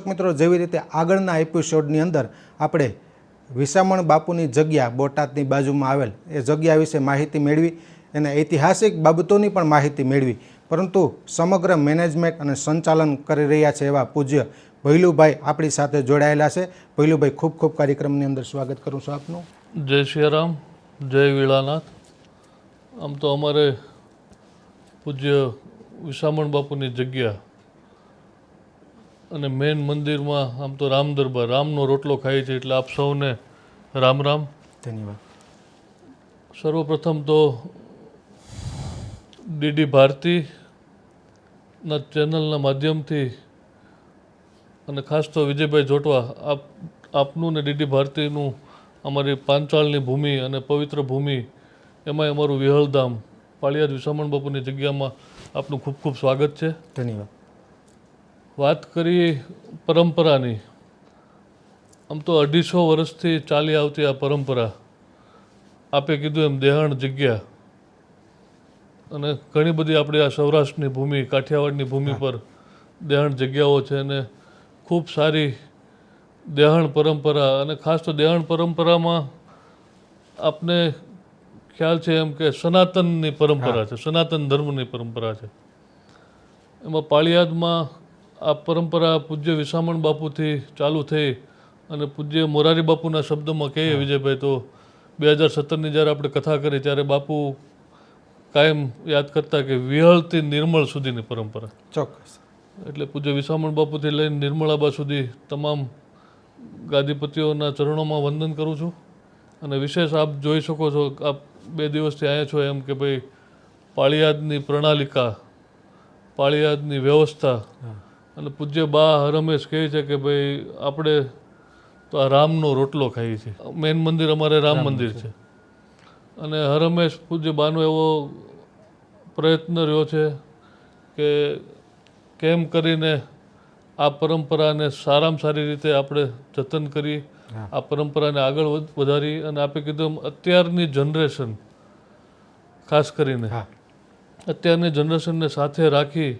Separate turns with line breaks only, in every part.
દર્શક મિત્રો, જેવી રીતે આગળના એપિસોડની અંદર આપણે વિસામણ બાપુની જગ્યા બોટાદની બાજુમાં આવેલ, એ જગ્યા વિશે માહિતી મેળવી અને ઐતિહાસિક બાબતોની પણ માહિતી મેળવી. પરંતુ સમગ્ર મેનેજમેન્ટ અને સંચાલન કરી રહ્યા છે એવા પૂજ્ય ભૈલુભાઈ આપણી સાથે જોડાયેલા છે. ભૈલુભાઈ, ખૂબ ખૂબ કાર્યક્રમની અંદર સ્વાગત કરું છું આપનું.
જય સિયારામ જય વીળાનાથ. આમ તો અમારે પૂજ્ય વિસામણ બાપુની જગ્યા અને મેન મંદિરમાં આમ તો રામ દરબાર રામનો રોટલો ખાય છે એટલે આપ સૌને રામ રામ.
ધન્યવાદ.
સર્વપ્રથમ તો ડીડી ભારતીના ચેનલના માધ્યમથી અને ખાસ તો વિજયભાઈ જોટવા આપ આપનું ને ડીડી ભારતીનું અમારી પાંચાળની ભૂમિ અને પવિત્ર ભૂમિ એમાંય અમારું વિહળધામ પાળિયાદ વિસામણ બાપુની જગ્યામાં આપનું ખૂબ ખૂબ સ્વાગત છે.
ધન્યવાદ.
વાત કરીએ પરંપરાની. આમ તો અઢીસો વર્ષથી ચાલી આવતી આ પરંપરા. આપે કીધું એમ દેહાણ જગ્યા. અને ઘણી બધી આપણી આ સૌરાષ્ટ્રની ભૂમિ કાઠિયાવાડની ભૂમિ પર દેહાણ જગ્યાઓ છે અને ખૂબ સારી દેહાણ પરંપરા. અને ખાસ તો દેહાણ પરંપરામાં આપને ખ્યાલ છે એમ કે સનાતનની પરંપરા છે સનાતન ધર્મની પરંપરા છે. એમાં પાળિયાદમાં આ પરંપરા પૂજ્ય વિસામણ બાપુથી ચાલુ થઈ અને પૂજ્ય મોરારી બાપુના શબ્દમાં કહીએ વિજયભાઈ તો બે હજાર સત્તરની જ્યારે આપણે કથા કરી ત્યારે બાપુ કાયમ યાદ કરતા કે વિહળથી નિર્મળ સુધીની પરંપરા.
ચોક્કસ.
એટલે પૂજ્ય વિસામણ બાપુથી લઈને નિર્મળાબા સુધી તમામ ગાદીપતિઓના ચરણોમાં વંદન કરું છું. અને વિશેષ આપ જોઈ શકો છો આપ બે દિવસથી આવ્યા છો એમ કે ભાઈ પાળિયાદની પ્રણાલિકા પાળિયાદની વ્યવસ્થા અને પૂજ્ય બા રમેશ કહે છે કે ભાઈ આપણે તો આ રામનો રોટલો ખાઈએ છીએ. મેન મંદિર અમારે રામ મંદિર છે. અને હરમેશ પૂજ્ય બાનો એવો પ્રયત્ન રહ્યો છે કે કેમ કરીને આ પરંપરાને સારામાં સારી રીતે આપણે જતન કરી આ પરંપરાને આગળ વધ- વધારી અને આપણે કીધું અત્યારની જનરેશન ખાસ કરીને અત્યારની જનરેશનને સાથે રાખી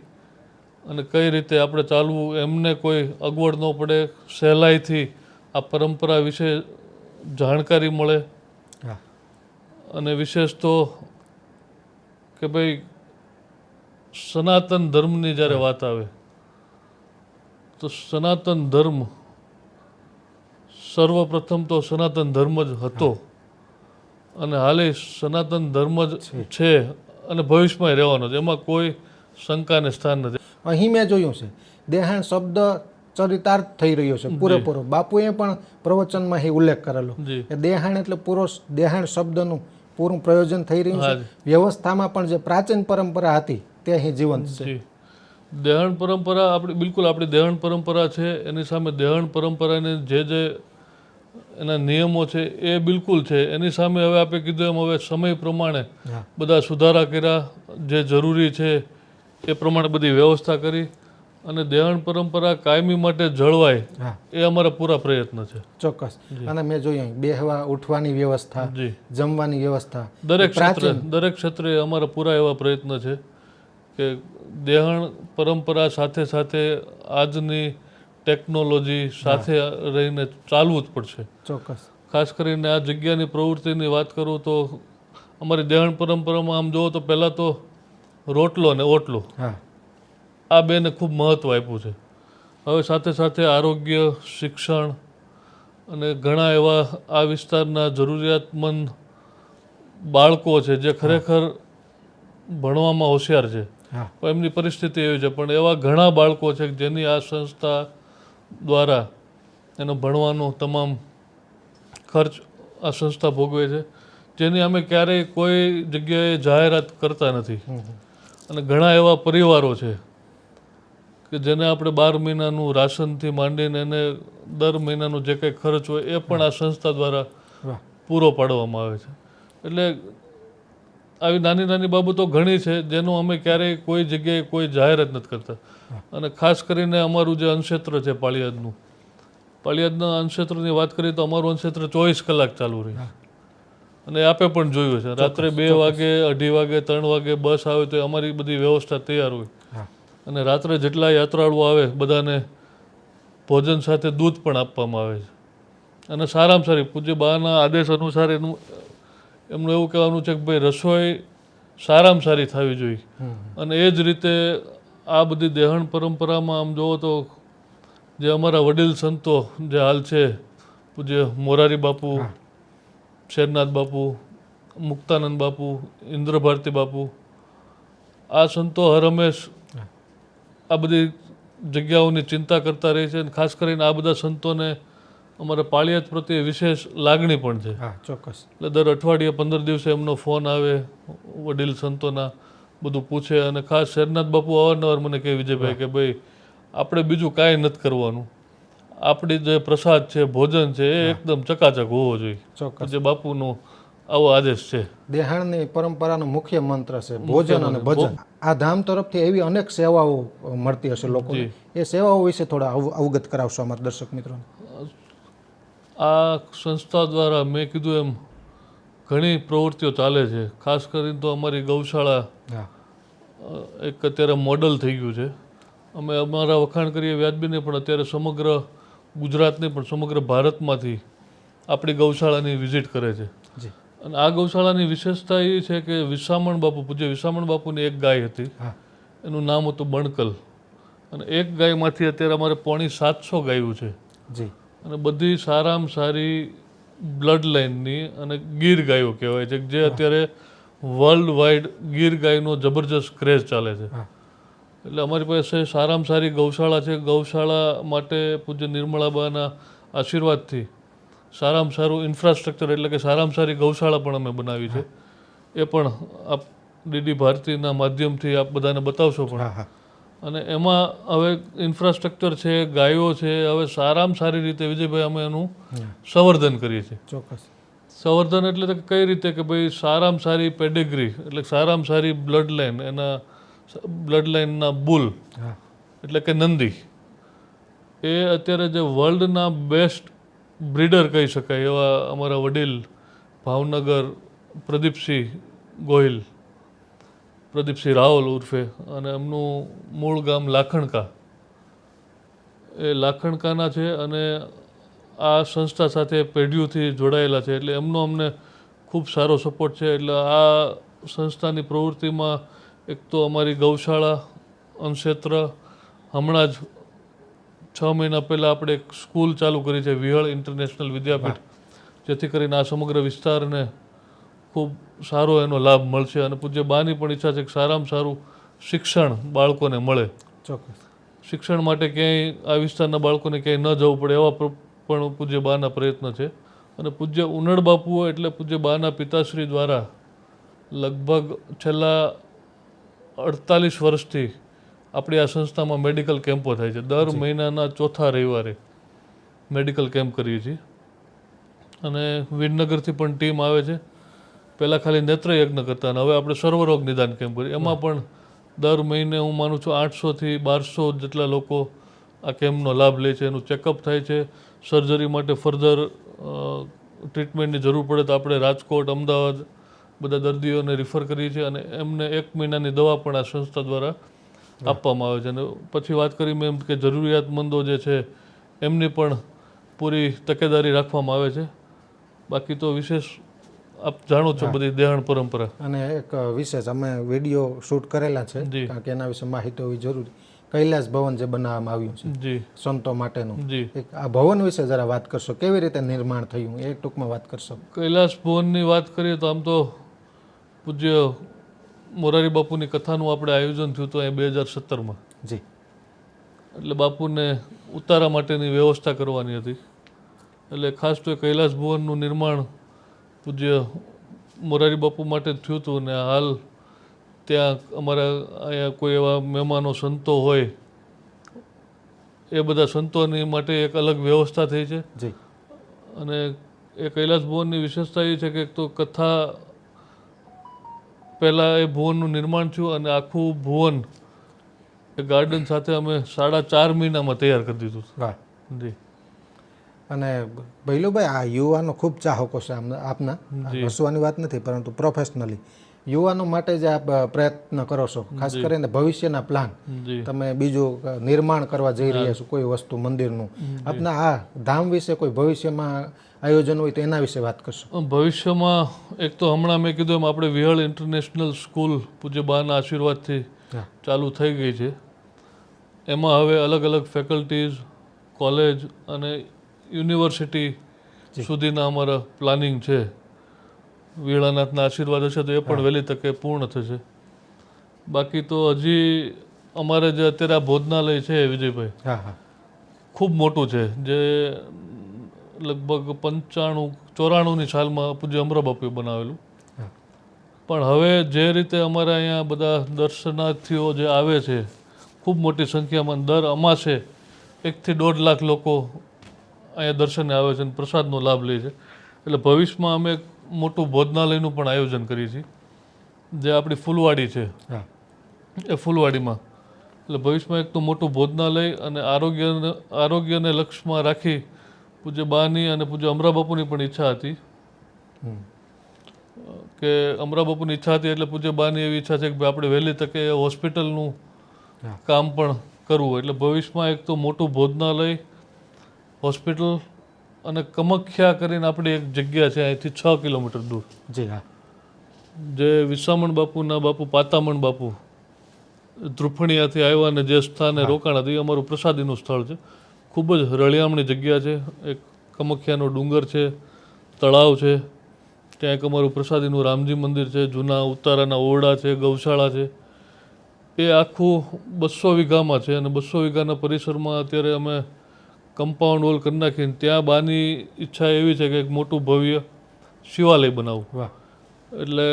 અને કઈ રીતે આપણે ચાલવું એમને કોઈ અગવડ ન પડે સહેલાઈથી આ પરંપરા વિશે જાણકારી મળે. અને વિશેષ તો કે ભાઈ સનાતન ધર્મની જ્યારે વાત આવે તો સનાતન ધર્મ સર્વપ્રથમ તો સનાતન ધર્મ જ હતો. અને હાલે સનાતન ધર્મ જ છે અને ભવિષ્યમાં રહેવાનો છે. એમાં કોઈ શંકાને સ્થાન નથી.
અહીં મેં જોયું છે. દેહાણ શબ્દ ચરિતાર્થ થઈ રહ્યો છે પૂરેપૂરો. બાપુએ પણ પ્રવચનમાં એ ઉલ્લેખ કરેલો. કે દેહાણ એટલે પૂરો દેહાણ શબ્દનું પૂરું પ્રયોજન થઈ રહ્યું છે. વ્યવસ્થામાં પણ જે પ્રાચીન પરંપરા હતી તે અહીં જીવંત છે.
દેહણ પરંપરા આપણી બિલકુલ આપણી દેહણ પરંપરા છે એની સામે દેહણ પરંપરાને જે જે એના નિયમો છે એ બિલકુલ છે. એની સામે હવે આપણે કીધું એમ હવે સમય પ્રમાણે બધા સુધારા કર્યા જે જરૂરી છે એ પ્રમાણે બધી વ્યવસ્થા કરી અને દેહણ પરંપરા કાયમી માટે જળવાય એ અમારા પૂરા પ્રયત્ન છે.
ચોક્કસ. અને મેં જોયું બેહવા ઉઠવાની વ્યવસ્થા જમવાની વ્યવસ્થા.
દરેક ક્ષેત્રે દરેક ક્ષેત્રે અમારા પૂરા એવા પ્રયત્ન છે કે દેહણ પરંપરા સાથે સાથે આજની ટેકનોલોજી સાથે રહીને ચાલવું જ પડશે.
ચોક્કસ.
ખાસ કરીને આ જગ્યાની પ્રવૃત્તિની વાત કરું તો અમારી દેહણ પરંપરામાં આમ જુઓ તો પહેલાં તો રોટલો અને ઓટલો.
હા.
આ બેને ખૂબ મહત્ત્વ આપ્યું છે. હવે સાથે સાથે આરોગ્ય શિક્ષણ અને ઘણા એવા આ વિસ્તારના જરૂરિયાતમંદ બાળકો છે જે ખરેખર ભણવામાં હોશિયાર છે. એમની પરિસ્થિતિ એવી છે. પણ એવા ઘણા બાળકો છે જેની આ સંસ્થા દ્વારા એનો ભણવાનો તમામ ખર્ચ આ સંસ્થા ભોગવે છે. જેની અમે ક્યારેય કોઈ જગ્યાએ જાહેરાત કરતા નથી. અને ઘણા એવા પરિવારો છે કે જેને આપણે બાર મહિનાનું રાશનથી માંડીને એને દર મહિનાનો જે કંઈ ખર્ચ હોય એ પણ આ સંસ્થા દ્વારા પૂરો પાડવામાં આવે છે. એટલે આવી નાની નાની બાબતો ઘણી છે જેનું અમે ક્યારેય કોઈ જગ્યાએ કોઈ જાહેરાત નથી કરતા. અને ખાસ કરીને અમારું જે અનક્ષેત્ર છે પાળિયાદનું. પાળિયાદના અનક્ષેત્રની વાત કરીએ તો અમારું અનક્ષેત્ર ચોવીસ કલાક ચાલુ રહે અને આપે પણ જોયું છે. રાત્રે બે વાગે અઢી વાગે ત્રણ વાગે બસ આવે તો અમારી બધી વ્યવસ્થા તૈયાર હોય. અને રાત્રે જેટલા યાત્રાળુઓ આવે બધાને ભોજન સાથે દૂધ પણ આપવામાં આવે છે. અને સારામાં સારી પૂજ્ય બાના આદેશ અનુસાર એનું એમનું એવું કહેવાનું છે કે ભાઈ રસોઈ સારામાં સારી થવી જોઈએ. અને એ જ રીતે આ બધી દેહણ પરંપરામાં આમ જુઓ તો જે અમારા વડીલ સંતો જે હાલ છે પૂજ્ય મોરારી બાપુ શેરનાથ બાપુ મુક્તાનંદ બાપુ ઇન્દ્રભારતી બાપુ આ સંતો હર હંમેશ આ બધી જગ્યાઓની ચિંતા કરતા રહે છે અને ખાસ કરીને આ બધા સંતોને અમારા પાળિયાત પ્રત્યે વિશેષ લાગણી પણ છે.
હા ચોક્કસ.
એટલે દર અઠવાડિયે પંદર દિવસે એમનો ફોન આવે વડીલ સંતોના બધું પૂછે અને ખાસ શેરનાથ બાપુ અવારનવાર મને કહે વિજયભાઈ કે ભાઈ આપણે બીજું કાંઈ નથી કરવાનું. આપણી જે પ્રસાદ છે ભોજન છે એ એકદમ ચકાચક હોવો જોઈએ. જે બાપુનો આવો આદેશ છે.
દેહાણની પરંપરાનો મુખ્ય મંત્ર છે ભોજન અને ભજન. આ ધામ તરફથી એવી અનેક સેવાઓ મળતી હશે લોકો એ સેવાઓ વિશે થોડા અવગત કરાવશો અમારા દર્શક મિત્રોને.
આ સંસ્થા દ્વારા મેં કીધું એમ ઘણી પ્રવૃત્તિઓ ચાલે છે. ખાસ કરીને તો અમારી ગૌશાળા એક અત્યારે મોડલ થઈ ગયું છે. અમે અમારા વખાણ કરીએ વ્યાજબીને પણ અત્યારે સમગ્ર ગુજરાતની પણ સમગ્ર ભારતમાંથી આપણી ગૌશાળાની વિઝિટ કરે છે. અને આ ગૌશાળાની વિશેષતા એ છે કે વિસામણ બાપુ પૂજ્ય વિસામણ બાપુની એક ગાય હતી. એનું નામ હતું બણકલ. અને એક ગાયમાંથી અત્યારે અમારે પોણી સાતસો ગાયું છે.
જી.
અને બધી સારામાં સારી બ્લડ લાઇનની અને ગીર ગાયો કહેવાય છે જે અત્યારે વર્લ્ડ વાઇડ ગીર ગાયનો જબરજસ્ત ક્રેઝ ચાલે છે. એટલે અમારી પાસે સારામાં સારી ગૌશાળા છે. ગૌશાળા માટે પૂજ્ય નિર્મળાબાના આશીર્વાદથી સારામાં સારું ઇન્ફ્રાસ્ટ્રક્ચર એટલે કે સારામાં સારી ગૌશાળા પણ અમે બનાવી છે. એ પણ આપ ડીડી ભારતીના માધ્યમથી આપ બધાને બતાવશો પણ. અને એમાં હવે ઇન્ફ્રાસ્ટ્રક્ચર છે ગાયો છે હવે સારામાં સારી રીતે વિજયભાઈ અમે એનું સંવર્ધન કરીએ છીએ.
ચોક્કસ.
સંવર્ધન એટલે કઈ રીતે કે ભાઈ સારામાં સારી પેડિગ્રી એટલે સારામાં સારી બ્લડ લાઇન એના બ્લડ લાઇનના બુલ એટલે કે નંદી એ અત્યારે જે વર્લ્ડના બેસ્ટ બ્રીડર કહી શકાય એવા અમારા વડીલ ભાવનગર પ્રદીપસિંહ ગોહિલ પ્રદીપસિંહ રાવલ ઉર્ફે અને એમનું મૂળ ગામ લાખણકા. એ લાખણકાના છે અને આ સંસ્થા સાથે પેઢીઓથી જોડાયેલા છે એટલે એમનો અમને ખૂબ સારો સપોર્ટ છે એટલે આ સંસ્થાની પ્રવૃત્તિમાં એક તો અમારી ગૌશાળા અન્નક્ષેત્ર હમણાં જ છ મહિના પહેલાં આપણે એક સ્કૂલ ચાલુ કરી છે વિહળ ઇન્ટરનેશનલ વિદ્યાપીઠ. જેથી કરીને આ સમગ્ર વિસ્તારને ખૂબ સારો એનો લાભ મળશે અને પૂજ્ય બાની પણ ઈચ્છા છે કે સારામાં સારું શિક્ષણ બાળકોને મળે.
ચોક્કસ.
શિક્ષણ માટે ક્યાંય આ વિસ્તારના બાળકોને ક્યાંય ન જવું પડે એવા પણ પૂજ્ય બાના પ્રયત્ન છે. અને પૂજ્ય ઉનડ બાપુઓ એટલે પૂજ્ય બાના પિતાશ્રી દ્વારા લગભગ છેલ્લા અડતાલીસ વર્ષથી આપણી આ સંસ્થામાં મેડિકલ કેમ્પો થાય છે. દર મહિનાના ચોથા રવિવારે મેડિકલ કેમ્પ કરીએ છીએ. અને વિનનગરથી પણ ટીમ આવે છે. પહેલાં ખાલી નેત્રયજ્ઞ કરતા અને હવે આપણે સર્વરોગ નિદાન કેમ્પ કરીએ. એમાં પણ દર મહિને હું માનું છું આઠસોથી બારસો જેટલા લોકો આ કેમ્પનો લાભ લે છે. એનું ચેકઅપ થાય છે. સર્જરી માટે ફર્ધર ટ્રીટમેન્ટની જરૂર પડે તો આપણે રાજકોટ અમદાવાદ બધા દર્દીઓને રિફર કરીએ છીએ અને એમને એક મહિનાની દવા પણ આ સંસ્થા દ્વારા આપવામાં આવે છે. અને પછી વાત કરી મેં એમ કે જરૂરિયાતમંદો જે છે એમની પણ પૂરી તકેદારી રાખવામાં આવે છે. બાકી તો વિશેષ આપ જાણો છો બધી દેહાણ પરંપરા.
અને એક વિશેષ અમે વીડિયો શૂટ કરેલા છે
જી.
કારણ કે એના વિશે માહિતી હોવી જરૂરી. કૈલાસ ભવન જે બનાવવામાં આવ્યું છે
જી.
સંતો માટેનું.
જી.
એક આ ભવન વિશે જરા વાત કરશો? કેવી રીતે નિર્માણ થયું? એ ટૂંકમાં વાત કરશો?
કૈલાસ ભવનની વાત કરીએ તો આમ તો પૂજ્ય મોરારી બાપુની કથાનું આપણે આયોજન થયું હતું અહીં બે હજાર સત્તરમાં.
જી.
એટલે બાપુને ઉતારા માટેની વ્યવસ્થા કરવાની હતી. એટલે ખાસ તો એ કૈલાસ ભુવનનું નિર્માણ પૂજ્ય મોરારી બાપુ માટે થયું હતું અને હાલ ત્યાં અમારા અહીંયા કોઈ એવા મહેમાનો સંતો હોય એ બધા સંતોની માટે એક અલગ વ્યવસ્થા થઈ છે.
જી.
અને એ કૈલાસ ભુવનની વિશેષતા એ છે કે એક તો કથા પહેલાં એ ભુવનનું નિર્માણ થયું અને આખું ભુવન એ ગાર્ડન સાથે અમે સાડા ચાર મહિનામાં તૈયાર કરી દીધું જી.
અને ભૈલુભાઈ આ યુવાનો ખૂબ ચાહકો છે આપના. હસવાની વાત નથી પરંતુ પ્રોફેશનલી યુવાનો માટે જે આપ પ્રયત્ન કરો છો ખાસ કરીને ભવિષ્યના પ્લાન તમે બીજું નિર્માણ કરવા જઈ રહ્યા છો કોઈ વસ્તુ મંદિરનું. આપના આ ધામ વિશે કોઈ ભવિષ્યમાં આયોજન હોય તો એના વિશે વાત કરશો.
ભવિષ્યમાં એક તો હમણાં મેં કીધું એમ આપણે વિહળ ઇન્ટરનેશનલ સ્કૂલ પૂજ્ય બાના આશીર્વાદથી ચાલુ થઈ ગઈ છે. એમાં હવે અલગ અલગ ફેકલ્ટીઝ કોલેજ અને યુનિવર્સિટી સુધીના અમારા પ્લાનિંગ છે. વીણાનાથના આશીર્વાદ હશે તો એ પણ વહેલી તકે પૂર્ણ થશે. બાકી તો હજી અમારે જે અત્યારે આ ભોજનાલય છે વિજયભાઈ
હા હા.
ખૂબ મોટું છે જે લગભગ પંચાણું ચોરાણુંની સાલમાં પૂજ્ય અમરાબાપુએ બનાવેલું. પણ હવે જે રીતે અમારા અહીંયા બધા દર્શનાર્થીઓ જે આવે છે ખૂબ મોટી સંખ્યામાં દર અમાસે એકથી દોઢ લાખ લોકો અહીંયા દર્શને આવે છે અને પ્રસાદનો લાભ લે છે. એટલે ભવિષ્યમાં અમે મોટું ભોજનાલયનું પણ આયોજન કરીએ છીએ. જે આપણી ફૂલવાડી છે.
હા.
એ ફૂલવાડીમાં. એટલે ભવિષ્યમાં એક તો મોટું ભોજનાલય અને આરોગ્ય આરોગ્યને લક્ષ્યમાં રાખી પૂજ્ય બાની અને પૂજ્ય અમરાબાપુની પણ ઈચ્છા હતી. કે અમરાબાપુની ઈચ્છા હતી એટલે પૂજ્ય બાની એવી ઈચ્છા છે કે આપણે વહેલી તકે હોસ્પિટલનું કામ પણ કરવું એટલે ભવિષ્યમાં એક તો મોટું ભોજનાલય હોસ્પિટલ અને કમખ્યા કરીને આપણી એક જગ્યા છે અહીંથી છ કિલોમીટર દૂર.
જી હા.
જે વિસામણ બાપુના બાપુ પાતામણ બાપુ ધ્રુફણિયાથી આવ્યા અને જે સ્થાને રોકાણ હતું એ અમારું પ્રસાદીનું સ્થળ છે. ખૂબ જ રળિયામણી જગ્યા છે. એક કમખ્યાનો ડુંગર છે તળાવ છે. ત્યાં એક અમારું પ્રસાદીનું રામજી મંદિર છે જૂના ઉતારાના ઓરડા છે ગૌશાળા છે. એ આખું બસો વીઘામાં છે અને બસો વીઘાના પરિસરમાં અત્યારે અમે કમ્પાઉન્ડ વોલ કરી નાખીને ત્યાં બાની ઈચ્છા એવી છે કે એક મોટું ભવ્ય શિવાલય બનાવવું એટલે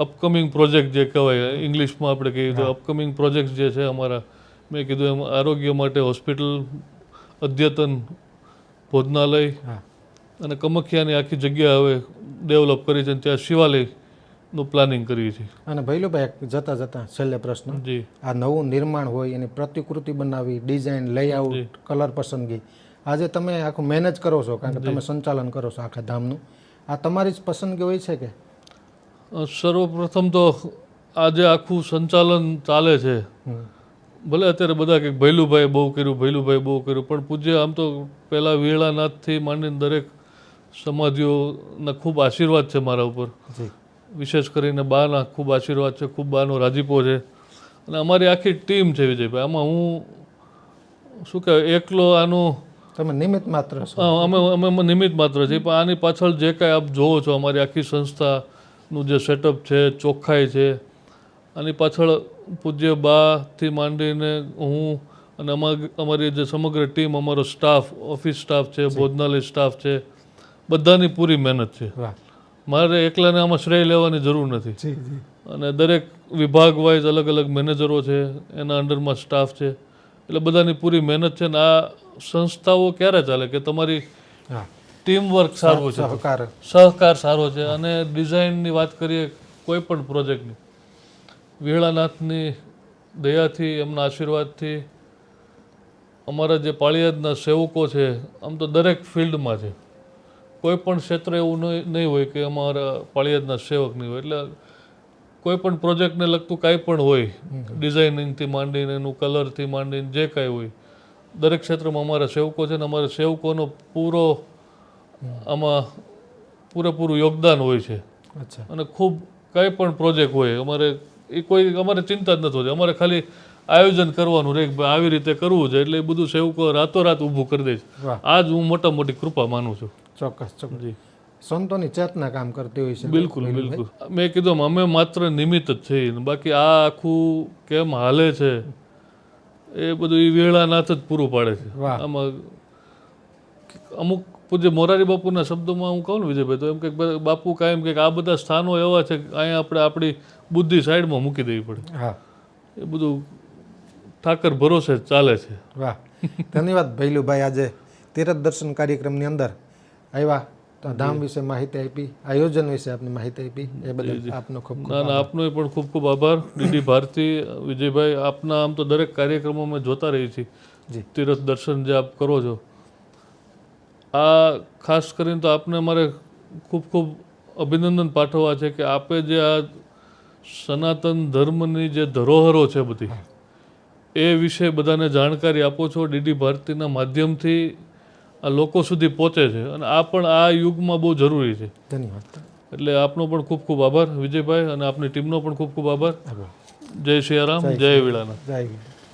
અપકમિંગ પ્રોજેક્ટ જે કહેવાય ઇંગ્લિશમાં આપણે કહીએ તો અપકમિંગ પ્રોજેક્ટ જે છે અમારા મેં કીધું એમ આરોગ્ય માટે હોસ્પિટલ અદ્યતન ભોજનાલય અને કમખ્યાની આખી જગ્યા હવે ડેવલપ કરી છે અને ત્યાં શિવાલયનું પ્લાનિંગ કરીએ છીએ.
અને ભૈલુભાઈ જતા જતા છેલ્લે પ્રશ્ન.
જી.
આ નવું નિર્માણ હોય એની પ્રતિકૃતિ બનાવી ડિઝાઇન લેઆઉટ કલર પસંદગી. આજે તમે આખું મેનેજ કરો છો કારણ કે તમે સંચાલન કરો છો આખા ધામનું. આ તમારી જ પસંદગી હોય છે કે?
સર્વપ્રથમ તો આજે આખું સંચાલન ચાલે છે. ભલે અત્યારે બધા કે ભૈલુભાઈ બહુ કર્યું ભૈલુભાઈ બહુ કર્યું પણ પૂજ્ય આમ તો પહેલાં વીણાનાથથી માંડીને દરેક સમાધિઓના ખૂબ આશીર્વાદ છે મારા ઉપર. વિશેષ કરીને બાના ખૂબ આશીર્વાદ છે ખૂબ બાનો રાજીપો છે. અને અમારી આખી ટીમ છે વિજયભાઈ. આમાં હું શું કહેવાય એકલો આનું
તમે નિમિત્ત માત્ર છો.
અમે અમે નિમિત્ત માત્ર છીએ. પણ આની પાછળ જે કાંઈ આપ જોવો છો અમારી આખી સંસ્થાનું જે સેટઅપ છે ચોખ્ખાઈ છે આની પાછળ પૂજ્ય બાથી માંડીને હું અને અમા- અમારી જે સમગ્ર ટીમ અમારો સ્ટાફ ઓફિસ સ્ટાફ છે ભોજનાલય સ્ટાફ છે બધાની પૂરી મહેનત છે. મારે એકલાને આમાં શ્રેય લેવાની જરૂર નથી. અને દરેક વિભાગ વાઇઝ અલગ અલગ મેનેજરો છે એના અંડરમાં સ્ટાફ છે. એટલે બધાની પૂરી મહેનત છે ને આ સંસ્થાઓ ક્યારે ચાલે કે તમારી ટીમ વર્ક સારું છે?
સહકાર.
સહકાર સારો છે અને ડિઝાઇનની વાત કરીએ કોઈ પણ પ્રોજેક્ટની. વીણાનાથની દયાથી એમના આશીર્વાદથી અમારા જે પાળિયાદના સેવકો છે આમ તો દરેક ફિલ્ડમાં છે. કોઈ પણ ક્ષેત્ર એવું નહીં નહીં હોય કે અમારા પાળિયાદના સેવક નહીં હોય. એટલે કોઈ પણ પ્રોજેક્ટને લગતું કાંઈ પણ હોય ડિઝાઇનિંગથી માંડીને એનું કલરથી માંડીને જે કાંઈ હોય દરેક ક્ષેત્રમાં અમારા સેવકો છે અને અમારા સેવકોનો પૂરો આમાં પૂરેપૂરું યોગદાન હોય છે.
અચ્છા.
અને ખૂબ કંઈ પણ પ્રોજેક્ટ હોય અમારે એ કોઈ અમારે ચિંતા જ નથી હોતી. અમારે ખાલી આયોજન કરવાનું રહે ભાઈ આવી રીતે કરવું છે એટલે એ બધું સેવકો રાતોરાત ઊભું કરી દે છે. આ જ હું મોટા મોટી કૃપા માનું છું.
ચોક્કસ ચોક્કસ. સંતોની ચેતના કામ કરતી હોય છે.
બિલકુલ બિલકુલ. મેં કીધું અમે માત્ર નિમિત્ત જ છીએ. બાકી આ આખું કેમ હાલે છે? એ બધું એ વેળા નાથ જ પૂરું પાડે છે. આમાં અમુક પૂજ્ય મોરારી બાપુના શબ્દોમાં હું કહું ને વિજયભાઈ તો એમ કે બાપુ કાયમ કે આ બધા સ્થાનો એવા છે કે અહીંયા આપણે આપણી બુદ્ધિ સાઈડમાં મૂકી દેવી પડે.
હા.
એ બધું ઠાકર ભરોસે ચાલે છે.
વાહ. ધન્યવાદ ભૈલુભાઈ આજે તીરથ દર્શન કાર્યક્રમની અંદર આવ્યા. તો ધામ વિશે માહિતી આપી આયોજન વિશે આપની માહિતી આપી એ બદલ આપનો ખૂબ ખૂબ
ના ના આપનો પણ ખૂબ ખૂબ આભાર. ડીડી ભારતી વિજયભાઈ આપના આમ તો દરેક કાર્યક્રમો અમે જોતા રહીએ છીએ.
જી.
તીરથ દર્શન જે આપ કરો છો. આ ખાસ કરીને તો આપને મારે ખૂબ ખૂબ અભિનંદન પાઠવવા છે કે આપે જે આ સનાતન ધર્મની જે ધરોહરો છે બધી એ વિશે બધાને જાણકારી આપો છો. ડીડી ભારતીના માધ્યમથી લોકો સુધી પહોંચે છે. અને આ પણ આ યુગમાં બહુ જરૂરી છે.
ધન્યવાદ.
એટલે આપનો પણ ખૂબ ખૂબ આભાર વિજયભાઈ અને આપની ટીમનો પણ ખૂબ ખૂબ આભાર. જય સિયારામ જય વિળાના.
જય